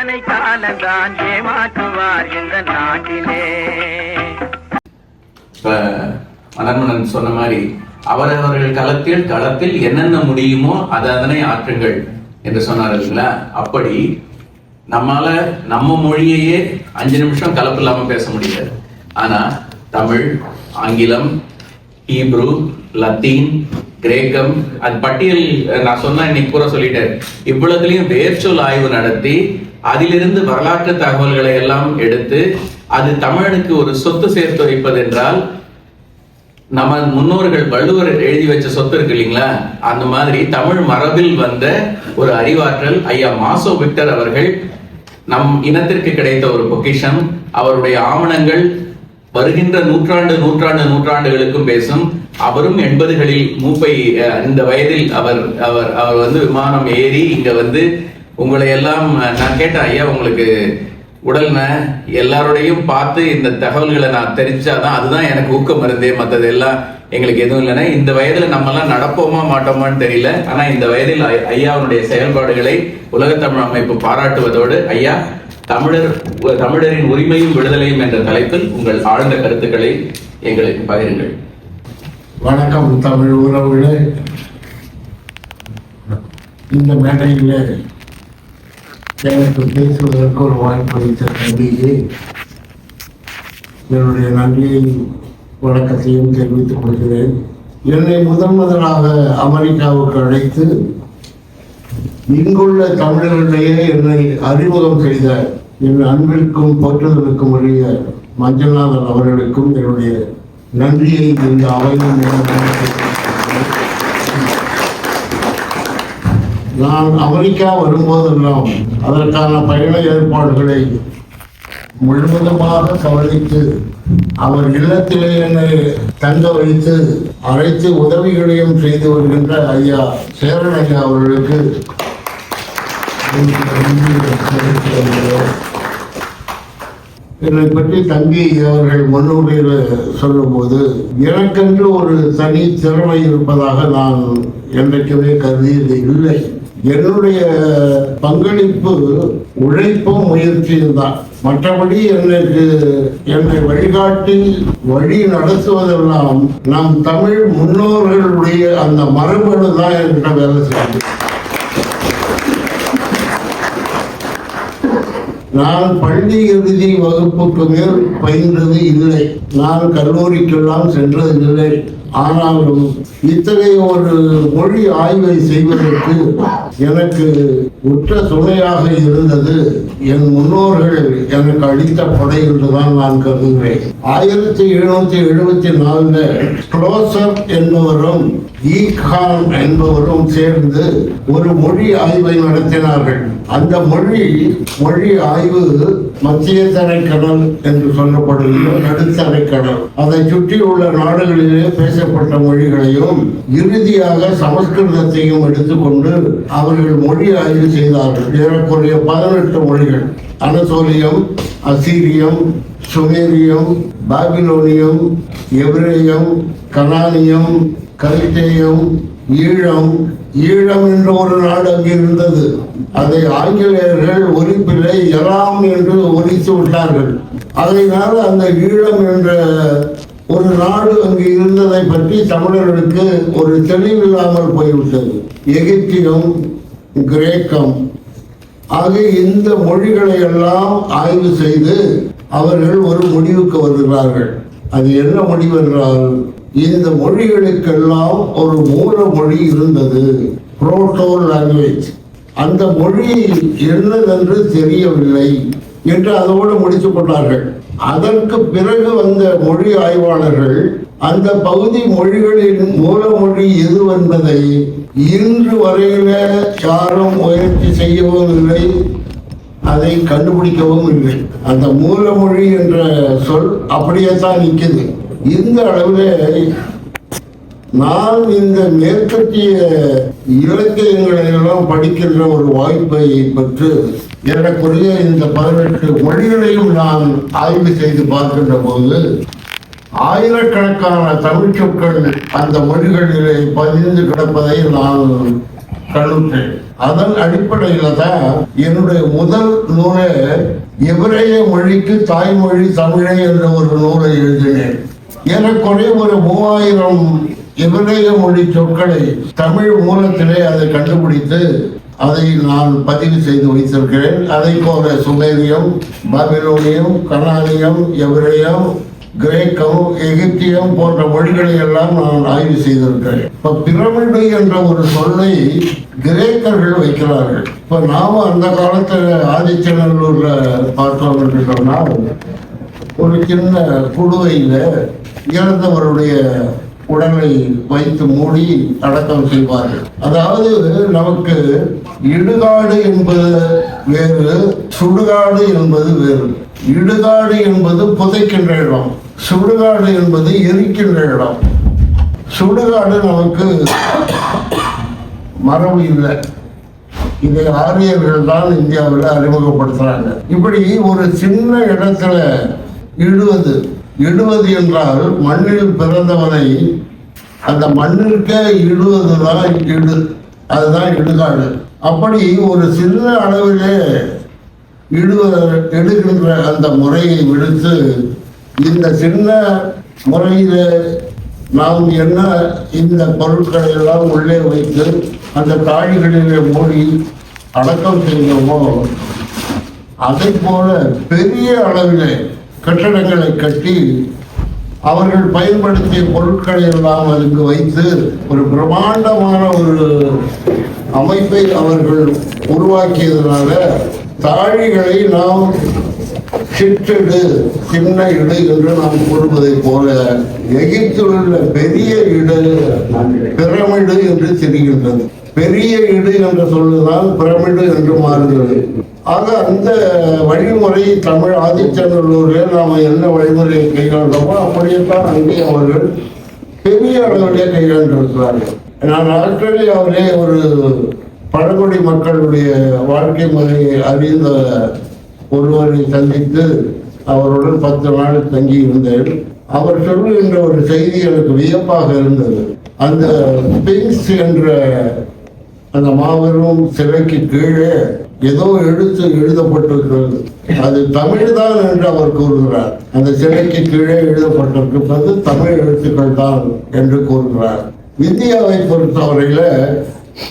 அத்தனை காலந்தான் ஏமாற்றுவார் இந்த நாட்டிலே. இப்ப மலர்மணன் சொன்ன மாதிரி அவரவர்கள் களத்தில் களத்தில் என்னென்ன முடியுமோ அதை அதனை ஆற்றுங்கள் என்று சொன்னார் இல்லைங்களா? அப்படி நம்மால நம்ம மொழியையே அஞ்சு நிமிஷம் கலப்பு இல்லாம பேச முடியாது ஆனா தமிழ் ஆங்கிலம் ஹீப்ரு லத்தீன் கிரேக்கம் அது பட்டியல் நான் சொன்ன இன்னைக்கு பூரா சொல்லிட்டேன். இவ்வளவுலயும் வேர்ச்சொல் ஆய்வு நடத்தி அதிலிருந்து வரலாற்று தகவல்களை எல்லாம் எடுத்து அது தமிழனுக்கு ஒரு சொத்து சேர்த்து வைப்பதென்றால் நம்ம முன்னோர்கள் வள்ளுவர் எழுதி வச்ச சொத்து இருக்கு இல்லைங்களா? அந்த மாதிரி தமிழ் மரபில் வந்த ஒரு அறிவாற்றல் ஐயா மாசோ விக்டர் அவர்கள் நம் இனத்திற்கு கிடைத்த ஒரு பொக்கிஷம். அவருடைய ஆவணங்கள் வருகின்ற நூற்றாண்டு நூற்றாண்டு நூற்றாண்டுகளுக்கும் பேசும். அவரும் எண்பதுகளில் மூப்பை அஹ், இந்த வயதில் அவர் அவர் அவர் வந்து விமானம் ஏறி இங்க வந்து உங்களை எல்லாம் நான் கேட்டேன் ஐயா உங்களுக்கு உடல்ன எல்லாரோடையும் பார்த்து இந்த தகவல்களை நான் தெரிஞ்சாதான் அதுதான் எனக்கு ஊக்கம் மருந்தே மற்றது எல்லாம் எங்களுக்கு எதுவும் இல்லைன்னா இந்த வயதுல நம்ம எல்லாம் நடப்போமா மாட்டோமான்னு தெரியல. ஆனா இந்த வயதில் ஐ- ஐயாவுடைய செயல்பாடுகளை உலகத்தமிழ் அமைப்பு பாராட்டுவதோடு ஐயா தமிழர் தமிழரின் உரிமையும் விடுதலையும் என்ற தலைப்பில் உங்கள் ஆழ்ந்த கருத்துக்களை எங்களுக்கு பகிருங்கள். வணக்கம் தமிழ் உறவுகளே. இந்த மேடையிலே எனக்கு பேசுவதற்கு ஒரு வாய்ப்பு அளித்த தம்பிக்கு என்னுடைய நன்றியை வணக்கத்தையும் தெரிவித்துக் கொள்கிறேன். என்னை முதன் முதலாக அமெரிக்காவுக்கு அழைத்து இங்குள்ள தமிழர்களிடையே என்னை அறிமுகம் செய்த என் அன்பிற்கும் போற்றுதலுக்கும் உரிய மஞ்சள்நாதன் அவர்களுக்கும் என்னுடைய நன்றியை இந்த அவையின் மூலமாக தெரிவித்துக் நான் அமெரிக்கா வரும்போதெல்லாம் அதற்கான பயண ஏற்பாடுகளை முழுவதுமாக கவனித்து அவர் இல்லத்திலே என்னை தங்க வைத்து அழைத்து உதவிகளையும் செய்து வருகின்ற ஐயா சேரன் ஐயா அவர்களுக்கு என்னை பற்றி தங்கி அவர்கள் முன்னுரையில் சொல்லும்போது எனக்கென்று ஒரு தனி திறமை இருப்பதாக நான் என்றைக்குமே கருதியது இல்லை என்னுடைய பங்களிப்பு உழைப்பும் முயற்சியும் தான். மற்றபடி எனக்கு என்னை வழிகாட்டி வழி நடத்துவதெல்லாம் நம் தமிழ் முன்னோர்களுடைய அந்த மரபணு தான் என்கிட்ட வேலை செய்யுது. நான் பள்ளி இறுதி வகுப்புக்கு மேல் பயின்றது இல்லை. நான் கல்லூரிக்கெல்லாம் சென்றது இல்லை. ஆனாலும் இத்தகைய ஒரு மொழி ஆய்வை செய்வதற்கு எனக்கு உற்ற துணையாக இருந்தது என் முன்னோர்கள் எனக்கு அளித்த கொடை என்றுதான் நான் கருதுகிறேன். ஆயிரத்தி எழுநூத்தி எழுபத்தி நாலுல க்ளோசர் என்பவரும் ஈகான் என்பவரும் சேர்ந்து ஒரு மொழி ஆய்வை நடத்தினார்கள். அந்த மொழி மொழி ஆய்வு மத்திய தரைக்கடல் என்று சொல்லப்படுகிற நடுத்தரைக்கடல் அதை சுற்றியுள்ள நாடுகளிலே பேசப்பட்ட மொழிகளையும் இறுதியாக சமஸ்கிருதத்தையும் எடுத்துக்கொண்டு அவர்கள் மொழி ஆய்வு செய்தார்கள். ஏறக்குறைய பதினெட்டு மொழிகள். அனசோலியம் அசீரியம் சுமேரியம் பாபிலோனியம் எபிரேயம் கனானியம் கலிட்டேயம் ஈழம் ஈழம் என்ற ஒரு நாடு அங்கே இருந்தது. அதை ஆங்கிலேயர்கள் ஒலிப்பிலை எலாம் என்று ஒலித்து விட்டார்கள். அதனால் அந்த ஈழம் என்ற ஒரு நாடு அங்கு இருந்ததை பற்றி தமிழர்களுக்கு ஒரு தெளிவில்லாமல் போய்விட்டது. எகிப்தியம் கிரேக்கம். ஆக இந்த மொழிகளை எல்லாம் ஆய்வு செய்து அவர்கள் ஒரு முடிவுக்கு வருகிறார்கள். அது என்ன முடிவு என்றால் இந்த மொழிகளுக்கெல்லாம் ஒரு மூல மொழி இருந்தது புரோட்டோ லாங்குவேஜ் அந்த மொழி என்னதென்று தெரியவில்லை என்று அதோடு முடித்துக் கொண்டார்கள். அதற்கு பிறகு வந்த மொழி ஆய்வாளர்கள் அந்த பகுதி மொழிகளின் மூல மொழி எது என்பதை இன்று வரையில யாரும் முயற்சி செய்யவும் இல்லை அதை கண்டுபிடிக்கவும் இல்லை. அந்த மூலமொழி என்ற சொல் அப்படியே தான் நிற்குது இந்த அளவில் நான் இந்த மேற்கத்திய இலக்கியங்களை எல்லாம் படிக்கின்ற ஒரு வாய்ப்பை பெற்று எனக்குரிய இந்த பதினெட்டு மொழிகளையும் நான் ஆய்வு செய்து பார்க்கின்ற போது ஆயிரக்கணக்கான தமிழ் சொற்கள் அந்த மொழிகளிலே பதிந்து கிடப்பதை நான் கண்ணுற்றேன் அதன் அடிப்படையில தான் என்னுடைய முதல் நூலை எபிரேய மொழிக்கு தாய்மொழி தமிழை என்ற ஒரு நூலை எழுதினேன். ஏறக்குறைய ஒரு மூவாயிரம் எபிரேய மொழி சொற்களை தமிழ் மூலத்திலே அதை கண்டுபிடித்து அதை நான் பதிவு செய்து வைத்திருக்கிறேன். அதை போல சுமேரியம் பாபிலோனியம் கனானியம் எபிரேயம் கிரேக்கம் எகிப்தியம் போன்ற மொழிகளை எல்லாம் நான் ஆய்வு செய்திருக்கிறேன். இப்ப பிரமிடு என்ற ஒரு சொல்லை கிரேக்கர்கள் வைக்கிறார்கள். இப்ப நாம அந்த காலத்துல ஆதிச்சநல்லூர்ல பார்த்தோம் என்று சொன்னால் ஒரு சின்ன குடுவையில இறந்தவருடைய உடலை வைத்து மூடி அடக்கம் செய்வார்கள். அதாவது நமக்கு இடுகாடு என்பது வேறு சுடுகாடு என்பது வேறு. இடுகாடு என்பது புதைக்கின்ற இடம் சுடுகாடு என்பது எரிக்கின்ற இடம். சுடுகாடு நமக்கு மரபு இல்லை. இதை ஆரியர்கள் தான் இந்தியாவில் அறிமுகப்படுத்துறாங்க. இப்படி ஒரு சின்ன இடத்துல இடுவது இடுவது என்றால் மண்ணில் பிறந்தவனை அந்த மண்ணிற்கே இடுவது தான் இடு அதுதான் இடுகாடு. அப்படி ஒரு சின்ன அளவிலே இடுவ எடுக்கின்ற அந்த முறையை விடுத்து இந்த சின்ன முறையில் நாம் என்ன இந்த பொருட்களை எல்லாம் உள்ளே வைத்து அந்த தாழிகளிலே மூடி அடக்கம் செய்தோமோ அதை போல பெரிய அளவிலே கட்டடங்களை கட்டி அவர்கள் பயன்படுத்திய பொருட்களை எல்லாம் அதுக்கு வைத்து ஒரு பிரம்மாண்டமான ஒரு அமைப்பை அவர்கள் உருவாக்கியதுனால தாழிகளை நாம் சிற்றிடு சின்ன இடு என்று நாம் கூறுவதைப் போல எகிப்தில் உள்ள பெரிய இடு பிரமிடு என்று தெரிகின்றது. பெரிய இடு என்ற சொல்லுதான் பிரமிடு என்று மாறுகிறது. ஆக அந்த வழிமுறை தமிழ் ஆதிச்சநல்லூரில் நாம் என்ன வழிமுறையை கையாண்டோமோ அப்படியேத்தான் அங்கே அவர்கள் பெரிய அளவிலே கையாண்டிருக்கிறார்கள். நான் ஆஸ்திரேலியாவிலே ஒரு பழங்குடி மக்களுடைய வாழ்க்கை முறையை அறிந்த ஒருவரை சந்தித்து அவருடன் பத்து நாள் தங்கி இருந்தேன் அவர் சொல்லுகின்ற ஒரு செய்தி எனக்கு வியப்பாக இருந்தது. அந்த பிங்ஸ் என்ற அந்த மாபெரும் சிலைக்கு கீழே ஏதோ எழுத்து எழுதப்பட்டிருக்கிறது. அது தமிழ் தான் என்று அவர் கூறுகிறார். அந்த சிலைக்கு கீழே எழுதப்பட்டிருக்கிறது தமிழ் எழுத்துக்கள் தான் என்று கூறுகிறார். இந்தியாவை பொறுத்தவரையில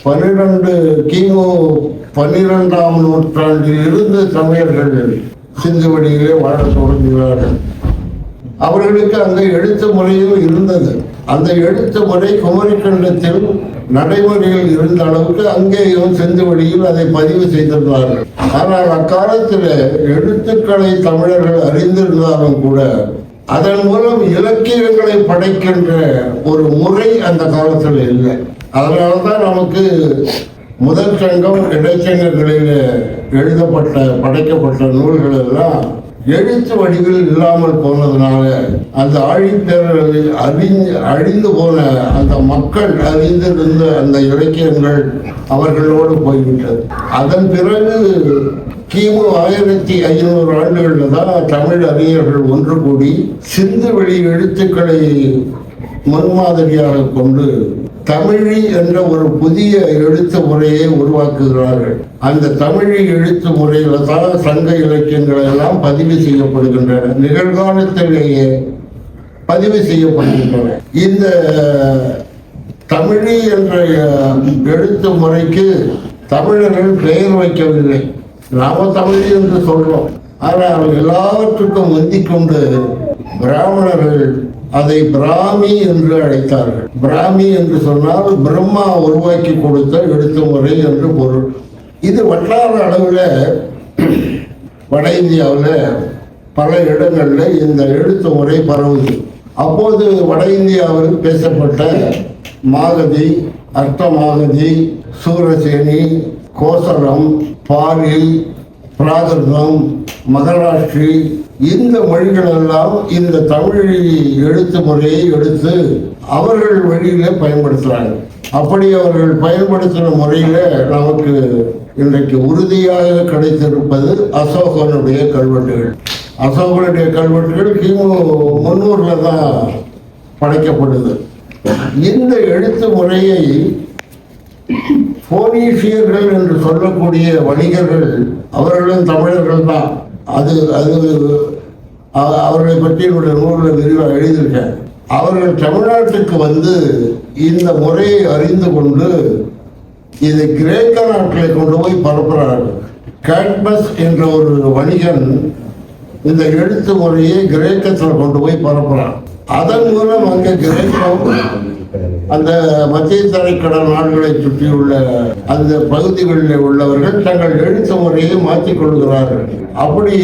பன்னிரண்டு கிமு பன்னிரெண்டாம் நூற்றாண்டில் இருந்து தமிழர்கள் சிந்துவெளியிலே வாழ தொடங்குகிறார்கள். அவர்களுக்கு அந்த எழுத்து முறையும் இருந்தது. அந்த எழுத்து முறை குமரிக்கண்டத்தில் நடைமுறையில் இருந்த அளவுக்கு அங்கேயும் சென்று வழியில் அதை பதிவு செய்திருந்தார்கள். ஆனால் அக்காலத்தில் எழுத்துக்களை தமிழர்கள் அறிந்திருந்தாலும் கூட அதன் மூலம் இலக்கியங்களை படைக்கின்ற ஒரு முறை அந்த காலத்தில் இல்லை. அதனால்தான் நமக்கு முதல் சங்கம் இடைச்சங்கங்களில் எழுதப்பட்ட படைக்கப்பட்ட நூல்கள் எல்லாம் எழுத்து வடிவில் இல்லாமல் போனதுனால அந்த ஆழிப்பேரழில் அறிஞ்சு அழிந்து போன அந்த மக்கள் அறிந்திருந்த அந்த இலக்கியங்கள் அவர்களோடு போய்விட்டது. அதன் பிறகு கிமு ஆயிரத்தி ஐநூறு ஆண்டுகளில் தான் தமிழ் அறிஞர்கள் ஒன்று கூடி சிந்து வெளி எழுத்துக்களை முன்மாதிரியாக கொண்டு தமிழி என்ற ஒரு புதிய எழுத்து முறையை உருவாக்குகிறார்கள். அந்த தமிழி எழுத்து முறையில் தான் சங்க இலக்கியங்கள் எல்லாம் பதிவு செய்யப்படுகின்றன. நிகழ்காலத்திலேயே பதிவு செய்யப்படுகின்றன. இந்த தமிழி என்ற எழுத்து முறைக்கு தமிழர்கள் பெயர் வைக்கவில்லை. நாம தமிழ் என்று சொல்றோம். ஆனால் எல்லாவற்றுக்கும் முந்திக் கொண்டு பிராமணர்கள் அதை பிராமி என்று அழைத்தார்கள். பிராமி என்று சொன்னால் பிரம்மா உருவாக்கி கொடுத்த எழுத்து முறை என்று பொருள். இது வட்டார அளவில் வட இந்தியாவில் பல இடங்களில் இந்த எழுத்து முறை பரவுது. அப்போது வட இந்தியாவில் பேசப்பட்ட மாகதி அர்த்தமாகதி சூரசேனி கோசலம் பாலி பிராகிருதம் மகாராஷ்டிரி இந்த மொழிகள் எல்லாம் இந்த தமிழ் எழுத்து முறையை எடுத்து அவர்கள் வழியில பயன்படுத்துறாங்க. அப்படி அவர்கள் பயன்படுத்தின முறையில நமக்கு இன்றைக்கு உறுதியாக கிடைத்திருப்பது அசோகனுடைய கல்வெட்டுகள். அசோகனுடைய கல்வெட்டுகள் கிமு முன்னூறுல தான் படைக்கப்படுது இந்த எழுத்து முறையை போனீசியர்கள் என்று சொல்லக்கூடிய வணிகர்கள் அவர்களும் தமிழர்கள் தான். அது அது அவர்களை பற்றி என்னுடைய நூலில் விரிவாக எழுதியிருக்கேன். அவர்கள் தமிழ்நாட்டுக்கு வந்து இந்த முறையை அறிந்து கொண்டு இதை கிரேக்க நாட்களை கொண்டு போய் பரப்புகிறார்கள் கேட்பஸ் என்ற ஒரு வணிகன் இந்த எழுத்து முறையை கிரேக்கத்தில் கொண்டு போய் பரப்புகிறான் அதன் மூலம் அங்கே கிரேக்கம் அந்த மத்திய தரைக்கடல் நாடுகளை சுற்றியுள்ள அந்த பகுதிகளில் உள்ளவர்கள் தங்கள் எழுத்து முறையை மாற்றிக் கொள்கிறார்கள். அப்படி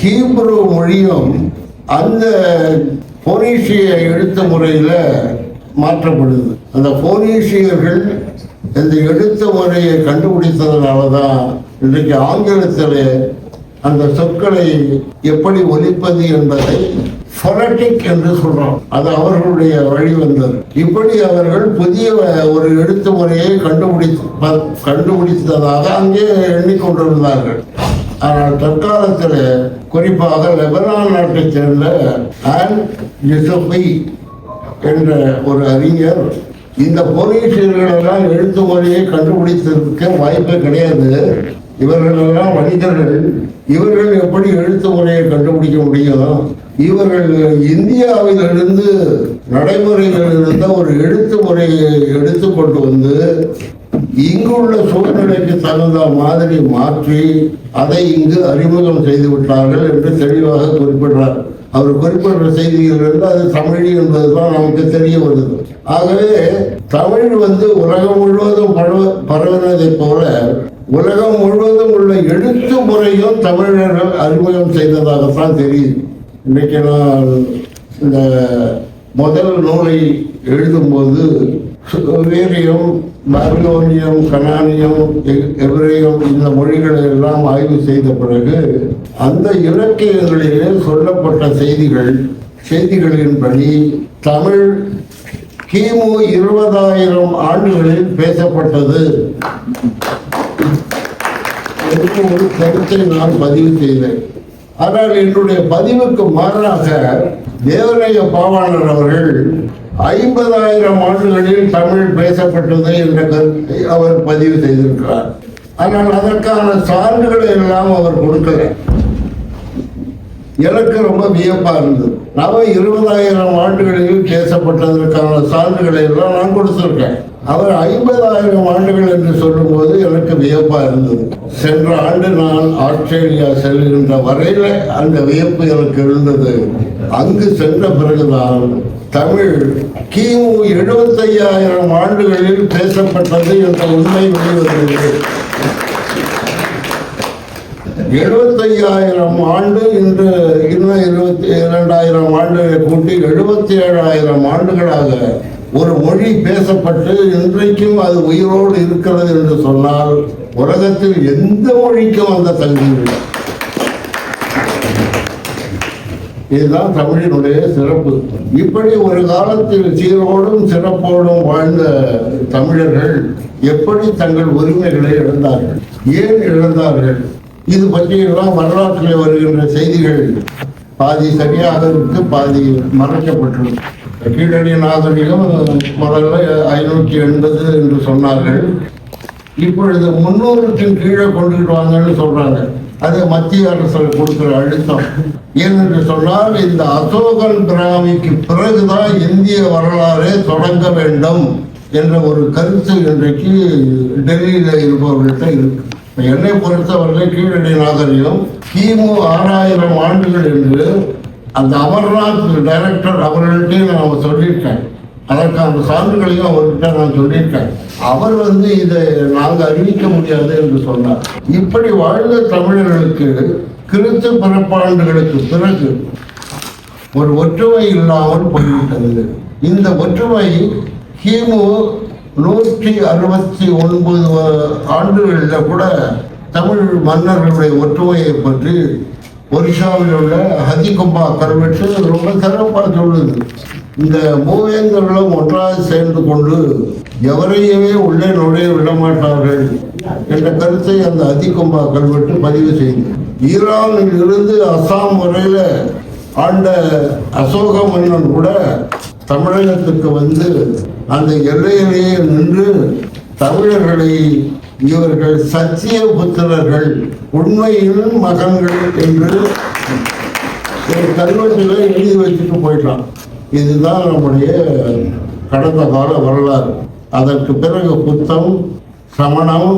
ஹீப்ரு மொழியும் அந்த போனீசிய எழுத்து முறையில் மாற்றப்படுது. அந்த போனீசியர்கள் இந்த எழுத்து முறையை கண்டுபிடித்ததுனால தான் இன்றைக்கு ஆங்கிலத்தில் அந்த சொற்களை எப்படி ஒலிப்பது என்பதை ஃபொனட்டிக் என்று சொல்றோம் அது அவர்களுடைய வழி வந்தது. இப்படி அவர்கள் புதிய ஒரு எழுத்து முறையை கண்டுபிடித்து கண்டுபிடித்ததாக அங்கே எண்ணிக்கொண்டிருந்தார்கள். ஆனால் தற்காலத்தில் குறிப்பாக லெபனான் நாட்டைச் சேர்ந்த ஆன் யூசுஃபி என்ற ஒரு அறிஞர் இந்த போலீசியர்களெல்லாம் எழுத்து முறையை கண்டுபிடித்திருக்க வாய்ப்பே கிடையாது. இவர்களெல்லாம் மனிதர்கள் வணிகர்கள். இவர்கள் எப்படி எழுத்து முறையை கண்டுபிடிக்க முடியும்? இவர்கள் இந்தியாவிலிருந்து நடைமுறையில் இருந்த ஒரு எழுத்து முறையை எடுத்துக்கொண்டு வந்து இங்குள்ள சூழ்நிலைக்கு தகுந்த மாதிரி மாற்றி அதை இங்கு அறிமுகம் செய்து விட்டார்கள் என்று தெளிவாக குறிப்பிடுறார். அவர் குறிப்பிடுற செய்தியிலிருந்து அது தமிழ் என்பதுதான் நமக்கு தெரிய வருது. ஆகவே தமிழ் வந்து உலகம் முழுவதும் பரவ பரவினதை போல உலகம் முழுவதும் உள்ள எழுத்து முறையும் தமிழர்கள் அறிமுகம் செய்ததாகத்தான் தெரியுது. இன்றைக்கு நான் இந்த முதல் நூலை எழுதும்போது சுவேரியம் பாபிலோனியம் கனானியம் எவ்ரேயம் இந்த மொழிகளை எல்லாம் ஆய்வு செய்த பிறகு அந்த இலக்கியங்களிலே சொல்லப்பட்ட செய்திகள் செய்திகளின்படி தமிழ் கிமு இருபதாயிரம் ஆண்டுகளில் பேசப்பட்டது. என்று ஒரு கருத்தை நான் பதிவு செய்தேன். ஆனால் என்னுடைய பதிவுக்கு மாறாக தேவரைய பாவாணர் அவர்கள் ஐம்பதாயிரம் ஆண்டுகளில் தமிழ் பேசப்பட்டது என்ற கருத்தை அவர் பதிவு செய்திருக்கிறார். ஆனால் அதற்கான சான்றுகளை எல்லாம் அவர் கொடுக்கல. எனக்கு ரொம்ப வியப்பா இருந்தது. நவ இருபதாயிரம் ஆண்டுகளில் பேசப்பட்டதற்கான சான்றுகளை எல்லாம் நான் கொடுத்திருக்கேன். அவர் ஐம்பதாயிரம் ஆண்டுகள் என்று சொல்லும்போது எனக்கு வியப்பா இருந்தது. சென்ற ஆண்டு நான் ஆஸ்திரேலியா செல்கின்ற வரையில அந்த வியப்பு எனக்கு இருந்தது. அங்கு சென்ற பிறகுதான் தமிழ் கிமு எழுபத்தையாயிரம் ஆண்டுகளில் பேசப்பட்டது என்ற உண்மை வெளிவந்தது. எழுபத்தையாயிரம் ஆண்டு இன்று இன்னும் இருபத்தி இரண்டாயிரம் ஆண்டுகளை கூட்டி எழுபத்தி ஏழாயிரம் ஆண்டுகளாக ஒரு மொழி பேசப்பட்டு இன்றைக்கும் அது உயிரோடு இருக்கிறது என்று சொன்னால் உலகத்தில் எந்த மொழிக்கும் அந்த தகுதி இல்லை. இதுதான் தமிழினுடைய சிறப்பு. இப்படி ஒரு காலத்தில் சீரோடும் சிறப்போடும் வாழ்ந்த தமிழர்கள் எப்படி தங்கள் உரிமைகளை இழந்தார்கள்? ஏன் இழந்தார்கள்? இது பற்றியெல்லாம் வரலாற்றில் வருகின்ற செய்திகள் பாதி சரியாக இருக்கு பாதி மறைக்கப்பட்டுள்ளது. கீழடி நாகரிகம் முதல்ல ஐநூற்றி எண்பது என்று சொன்னார்கள். இப்பொழுது முன்னூறுக்கு கீழே கொண்டுகிட்டு வாங்கன்னு சொல்றாங்க. அது மத்திய அரசு கொடுக்கிற அழுத்தம். ஏனென்று சொன்னால் இந்த அசோகன் பிராமிக்கு பிறகுதான் இந்திய வரலாறே தொடங்க வேண்டும் என்ற ஒரு கருத்து இன்றைக்கு டெல்லியில இருப்பவர்கள்ட்ட இருக்கு. என்னை பொறுத்தவரை கீழடி நாகரிகம் கிமு ஆறாயிரம் ஆண்டுகள் என்று அந்த அமர்நாத் டைரக்டர் அவர்கள்ட்டையும் நான் சொல்லியிருக்கேன். அதற்கான சான்றுகளையும் அவர்கிட்ட நான் சொல்லியிருக்கேன். அவர் வந்து இதை நாங்கள் அறிவிக்க முடியாது என்று சொன்னார். இப்படி வாழ்ந்த தமிழர்களுக்கு கிறிஸ்து பிறப்பாண்டுகளுக்கு பிறகு ஒரு ஒற்றுமை இல்லாமல் போய்விட்டது. இந்த ஒற்றுமை கிமு நூற்றி அறுபத்தி ஒன்பது ஆண்டுகளில் கூட தமிழ் மன்னர்களுடைய ஒற்றுமையை பற்றி ஒரிஷாவில் உள்ள ஹதிகம்பா கல்வெட்டு ரொம்ப சிறப்பாக சொல்லுது. இந்த மூவேந்தர்களும் ஒன்றாக சேர்ந்து கொண்டு எவரையுமே உள்ளே நுழைய விட மாட்டார்கள் என்ற கருத்தை அந்த அதிகம்பா கல்வெட்டு பதிவு செய்து. ஈரானில் இருந்து அசாம் வரையில ஆண்ட அசோக மன்னன் கூட தமிழகத்துக்கு வந்து அந்த எல்லையிலேயே நின்று தமிழர்களை இவர்கள் சத்திய புத்திரர்கள் உண்மையின் மகன்கள் என்று ஒரு கல்வெட்டில் எழுதி வச்சுட்டு போயிட்டான். இதுதான் நம்முடைய கடந்த கால வரலாறு. அதற்கு பிறகு புத்தம் சமணம்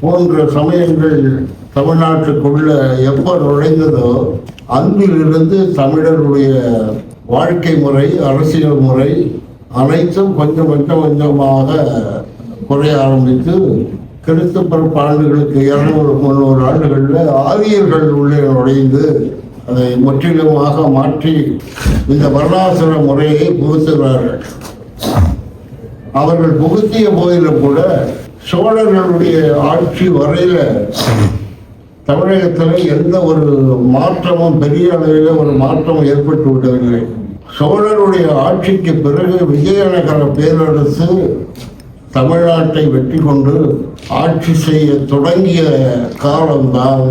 போன்ற சமயங்கள் தமிழ்நாட்டுக்குள்ள எப்போ நுழைந்ததோ அன்பிலிருந்து தமிழருடைய வாழ்க்கை முறை அரசியல் முறை அனைத்தும் கொஞ்சம் கொஞ்சம் கொஞ்சமாக குறைய ஆரம்பித்து கிறிஸ்து பிறப்பு இரநூறு இருநூறு முந்நூறு ஆண்டுகளில் ஆரியர்கள் உள்ளே நுழைந்து அதை முற்றிலுமாக மாற்றி இந்த வர்ணாசிர முறையை புகுத்துகிறார்கள். அவர்கள் புகுத்திய போதிலும் கூட சோழர்களுடைய ஆட்சி வரையில தமிழகத்தில் எந்த ஒரு மாற்றமும் பெரிய அளவில் ஒரு மாற்றம் ஏற்பட்டு விடவில்லை சோழருடைய ஆட்சிக்கு பிறகு விஜயநகர பேரரசு தமிழ்நாட்டை வெற்றி கொண்டு ஆட்சி செய்ய தொடங்கிய காலம்தான்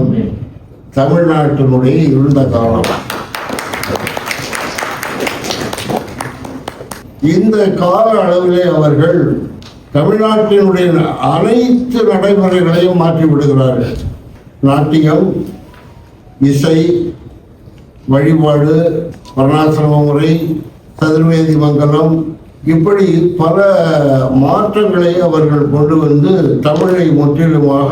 தமிழ்நாட்டினுடைய இருந்த காலம். இந்த கால அளவிலே அவர்கள் தமிழ்நாட்டினுடைய அனைத்து நடைமுறைகளையும் மாற்றி விடுகிறார்கள். நாட்டியம் இசை வழிபாடு வர்ணாசிரம முறை சதுர்வேதி மங்கலம் இப்படி பல மாற்றங்களை அவர்கள் கொண்டு வந்து தமிழை முற்றிலுமாக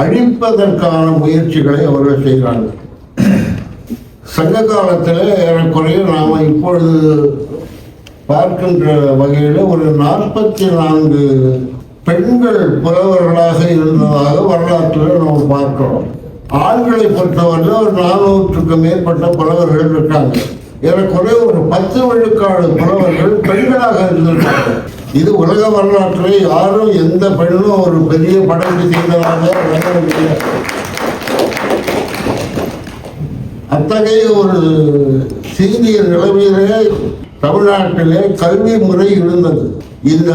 அழிப்பதற்கான முயற்சிகளை அவர்கள் செய்கிறாங்க சங்க காலத்தில் ஏறக்குறைய நாம் இப்பொழுது பார்க்கின்ற வகையில் ஒரு நாற்பத்தி நான்கு பெண்கள் புலவர்களாக இருந்ததாக வரலாற்றில் நாம் பார்க்கிறோம். ஆண்களை பொறுத்தவரையில் ஒரு நானூற்றுக்கு மேற்பட்ட புலவர்கள் இருக்காங்க. ஏறக்குறைய ஒரு பத்து விழுக்காடு புலவர்கள் பெண்களாக இருந்திருக்காங்க இது உலக வரலாற்றில் யாரும் எந்த பெண்ணும் ஒரு பெரிய படைப்பு செய்ததாக அத்தகைய ஒரு சீரிய நிலைமையிலே தமிழ்நாட்டிலே கல்வி முறை இருந்தது. இந்த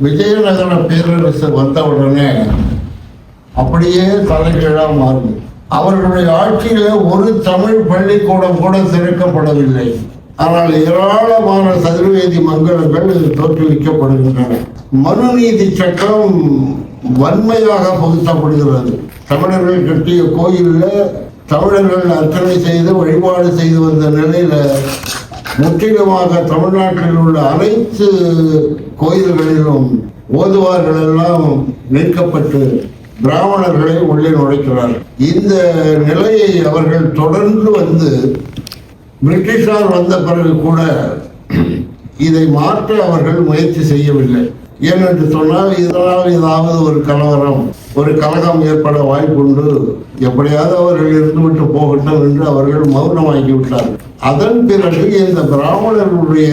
விஜயநகர பேரரசு வந்தவுடனே அப்படியே தலைகீழாக மாறுது. அவர்களுடைய ஆட்சியில ஒரு தமிழ் பள்ளிக்கூடம் கூட திறக்கப்படவில்லை. ஆனால் ஏராளமான சதுர்வேதி மங்கலங்கள் தோற்றுவிக்கப்படுகின்றன. மனுநீதி சட்டம் வன்மையாக புகுத்தப்படுகிறது. தமிழர்கள் கட்டிய கோயிலில் தமிழர்கள் அர்ச்சனை செய்து வழிபாடு செய்து வந்த நிலையில முற்றிலுமாக தமிழ்நாட்டில் உள்ள அனைத்து கோயில்களிலும் ஓதுவார்கள் எல்லாம் நீக்கப்பட்டு பிராமணர்களை உள்ளே நுழைக்கிறார்கள் இந்த நிலையை அவர்கள் தொடர்ந்து வந்து பிரிட்டிஷார் வந்த பிறகு கூட இதை மாற்ற அவர்கள் முயற்சி செய்யவில்லை. ஏனென்று சொன்னால் இதனால் ஏதாவது ஒரு கலவரம் ஒரு கலகம் ஏற்பட வாய்ப்புண்டு. எப்படியாவது அவர்கள் இருந்துவிட்டு போகட்டும் என்று அவர்கள் மௌனமாக்கி விட்டார்கள். அதன் பிறகு இந்த பிராமணர்களுடைய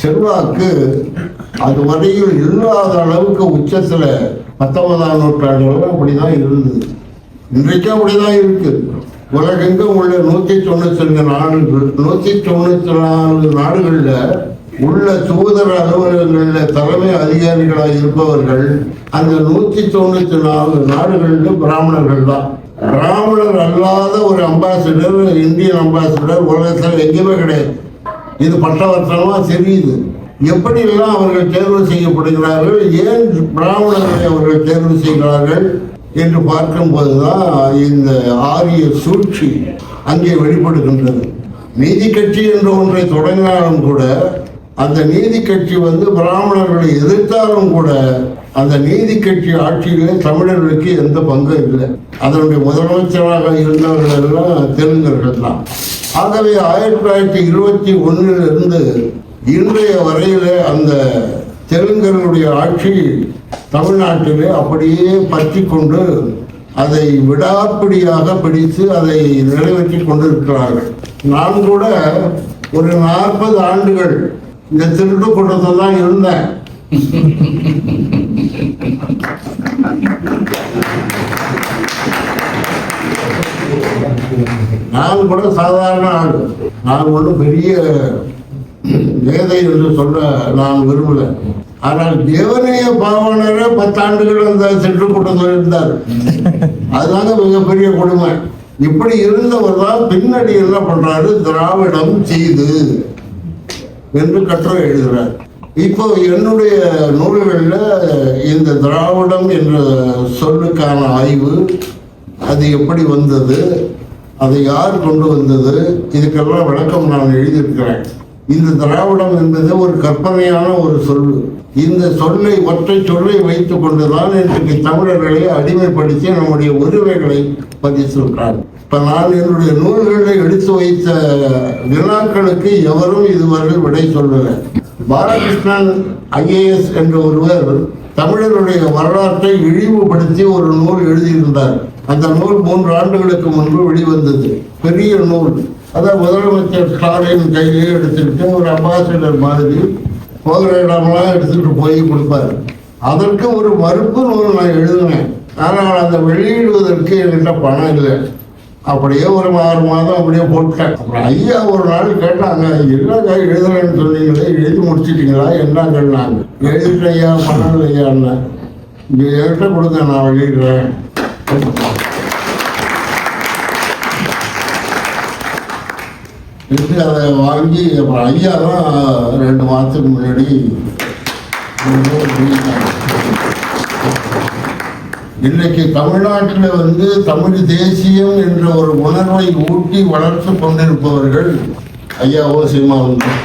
செல்வாக்கு அது வரையில் இல்லாத அளவுக்கு உச்சத்தில் பத்தொன்பதாம் நூற்றாண்டுல அப்படிதான் இருந்தது. இன்றைக்கும் அப்படிதான் இருக்கு. உலகெங்கும் உள்ள நூத்தி தொண்ணூத்தி ரெண்டு நாடுகள் நூத்தி தொண்ணூத்தி நாலு நாடுகள்ல உள்ள தூதர அலுவலகங்கள்ல தலைமை அதிகாரிகளாக இருப்பவர்கள் அந்த நூத்தி தொண்ணூத்தி நாலு நாடுகளிலும் பிராமணர்கள் தான். பிராமணர் அல்லாத ஒரு அம்பாசிடர் இந்தியன் அம்பாசிடர் உலகத்தில் எங்கேயுமே கிடையாது. இது பட்டவர்த்தனமா தெரியுது. எப்படியெல்லாம் அவர்கள் தேர்வு செய்யப்படுகிறார்கள் ஏன் பிராமணர்களை அவர்கள் தேர்வு செய்கிறார்கள் என்று பார்க்கும்போதுதான் இந்த ஆரிய சூழ்ச்சி அங்கே வெளிப்படுகின்றது. நீதி கட்சி என்ற ஒன்றை தொடங்கினாலும் கூட அந்த நீதி கட்சி வந்து பிராமணர்களை எதிர்த்தாலும் கூட அந்த நீதி கட்சி ஆட்சியிலே தமிழர்களுக்கு எந்த பங்கும் இல்லை. அதனுடைய முதலமைச்சராக இருந்தவர்கள் எல்லாம் தெலுங்கர்கள் தான். ஆகவே ஆயிரத்தி தொள்ளாயிரத்தி இருபத்தி ஒன்றிலிருந்து இன்றைய வரையில் அந்த தெலுங்கர்களுடைய ஆட்சி தமிழ்நாட்டிலே அப்படியே பற்றி கொண்டு அதை விடாப்பிடியாக பிடித்து அதை நிறைவேற்றி கொண்டிருக்கிறார்கள். நான் கூட ஒரு நாற்பது ஆண்டுகள் இந்த திருட்டு கூட்டத்தில் தான் இருந்தேன். நான் கூட சாதாரண ஆள். நான் ஒன்றும் பெரிய வேதை என்று சொல்ல நான் விரும்பல. ஆனால் தேவனைய பாவனரே பத்தாண்டுகள் அந்த சென்று கூட்டத்தில் இருந்தார் அதுதாங்க மிகப்பெரிய கொடுமை. இப்படி இருந்தவர் தான் பின்னாடி என்ன பண்றாரு? திராவிடம் செய்து என்று கட்டுரை எழுதுகிறார் இப்போ என்னுடைய நூல்களில் இந்த திராவிடம் என்ற சொல்லுக்கான ஆய்வு அது எப்படி வந்தது அதை யார் கொண்டு வந்தது இதுக்கெல்லாம் விளக்கம் நான் எழுதியிருக்கிறேன். இந்த திராவிடம் என்பது ஒரு கற்பனையான ஒரு சொல். இந்த சொல்லை ஒற்றை சொல்லை வைத்துக் கொண்டுதான் இன்றைக்கு தமிழர்களை அடிமைப்படுத்தி நம்முடைய உரிமைகளை பதித்திருக்கிறார் இப்ப நான் என்னுடைய நூல்களை எடுத்து வைத்த வினாக்களுக்கு எவரும் இதுவரை விடை சொல்லலை. பாலகிருஷ்ணன் ஐஏஎஸ் என்ற ஒருவர் தமிழருடைய வரலாற்றை இழிவுபடுத்தி ஒரு நூல் எழுதியிருந்தார். அந்த நூல் மூன்று ஆண்டுகளுக்கு முன்பு வெளிவந்தது. பெரிய நூல். அதான் முதலமைச்சர் ஸ்டாலின் கையிலே எடுத்துக்கிட்டு ஒரு அம்பாசிடர் மாதிரி போகிற இடமெல்லாம் எடுத்துக்கிட்டு போய் கொடுப்பாரு. அதற்கு ஒரு மறுப்பு நூல் நான் எழுதினேன். ஆனால் அந்த வெளியிடுவதற்கு என்கிட்ட பணம் இல்லை. அப்படியே ஒரு ஆறு மாதம் அப்படியே போட்டேன். அப்புறம் ஐயா ஒரு நாள் கேட்டாங்க என்னக்கா எழுதுறேன்னு சொன்னீங்களே எழுதி முடிச்சிட்டீங்களா? என்னங்கன்னாங்க எழுதிட்டேன் ஐயா பணம் இங்கே என்கிட்ட கொடுங்க நான் வெளியிடுறேன் எடுத்து அதை வாங்கி அப்புறம் ஐயா தான் ரெண்டு மாதத்துக்கு முன்னாடி இன்றைக்கு தமிழ்நாட்டில் வந்து தமிழ் தேசியம் என்ற ஒரு உணர்வை ஊட்டி வளர்த்து கொண்டிருப்பவர்கள் ஐயாவோ சீமாவும் தான்.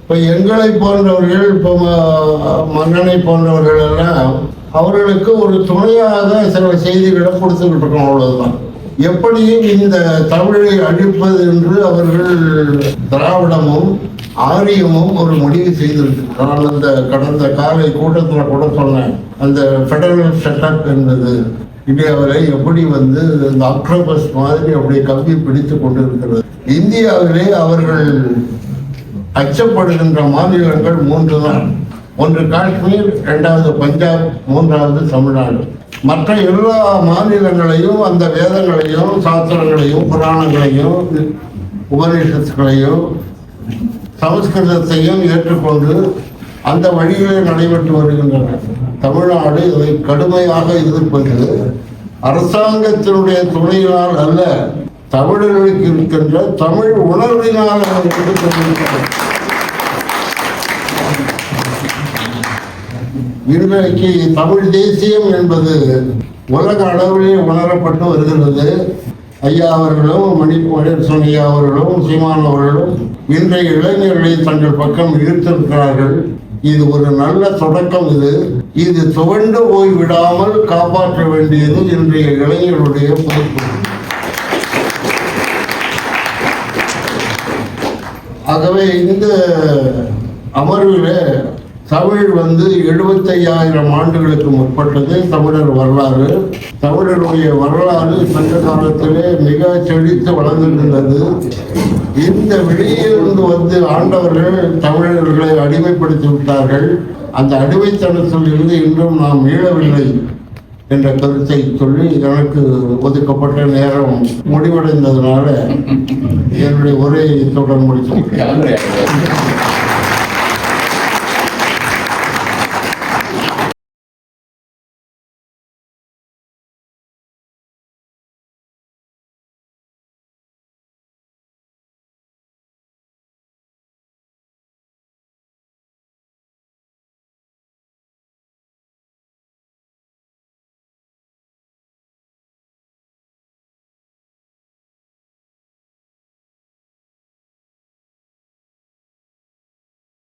இப்போ எங்களை போன்றவர்கள் இப்போ மன்னனை போன்றவர்கள் எல்லாம் அவர்களுக்கு ஒரு துணையாக சில செய்திகளை கொடுத்துக்கிட்டு இருக்கோம் அவ்வளவுதான். எப்படியும் இந்த தமிழை அழிப்பது என்று அவர்கள் திராவிடமும் ஆரியமும் ஒரு முடிவு செய்திருக்கு நான் அந்த கடந்த காலை கூட்டத்தில் கூட சொன்னேன். அந்த ஃபெடரல் செட்டப் என்பது இந்தியாவில் எப்படி வந்து இந்த அக்டோபஸ் மாதிரி அப்படி கம்பி பிடித்து கொண்டிருக்கிறது. இந்தியாவிலே அவர்கள் அச்சப்படுகின்ற மாநிலங்கள் மூன்று தான் ஒன்று காஷ்மீர் இரண்டாவது பஞ்சாப் மூன்றாவது தமிழ்நாடு. மற்ற எல்லா மாநிலங்களையும் அந்த வேதங்களையும் சாஸ்திரங்களையும் புராணங்களையும் உபநிஷத்துகளையும் சமஸ்கிருதத்தையும் ஏற்றுக்கொண்டு அந்த வழியிலே நடைபெற்று வருகின்றன. தமிழ்நாடு இதை கடுமையாக எதிர்ப்பது அரசாங்கத்தினுடைய துணையினால் அல்ல தமிழர்களுக்கு இருக்கின்ற தமிழ் உணர்வினால் இருக்கின்றன இன்றைக்கு தமிழ் தேசியம் என்பது உலக அளவிலே உணரப்பட்டு வருகிறது. ஐயா அவர்களும் மணிப்பூரேசன் ஐயா அவர்களும் சீமான் அவர்களும் இன்றைய இளைஞர்களை தங்கள் பக்கம் ஈர்த்திருக்கிறார்கள் இது ஒரு நல்ல தொடக்கம் இது. இது துவண்டு போய் விடாமல் காப்பாற்ற வேண்டியது இன்றைய இளைஞர்களுடைய பொறுப்பு. ஆகவே இந்த அமர்வில் தமிழ் வந்து எழுபத்தையாயிரம் ஆண்டுகளுக்கு முற்பட்டது. தமிழர் வரலாறு. தமிழருடைய வரலாறு சங்க காலத்திலே மிக செழித்து வளர்ந்திருந்தது. இந்த வெளியிலிருந்து வந்து ஆண்டவர்கள் தமிழர்களை அடிமைப்படுத்தி விட்டார்கள். அந்த அடிமைத்தனத்தில் இருந்து இன்றும் நாம் மீளவில்லை என்ற கருத்தை சொல்லி எனக்கு ஒதுக்கப்பட்ட நேரம் முடிவடைந்ததுனால என்னுடைய உரையை தொடர் முடிச்சு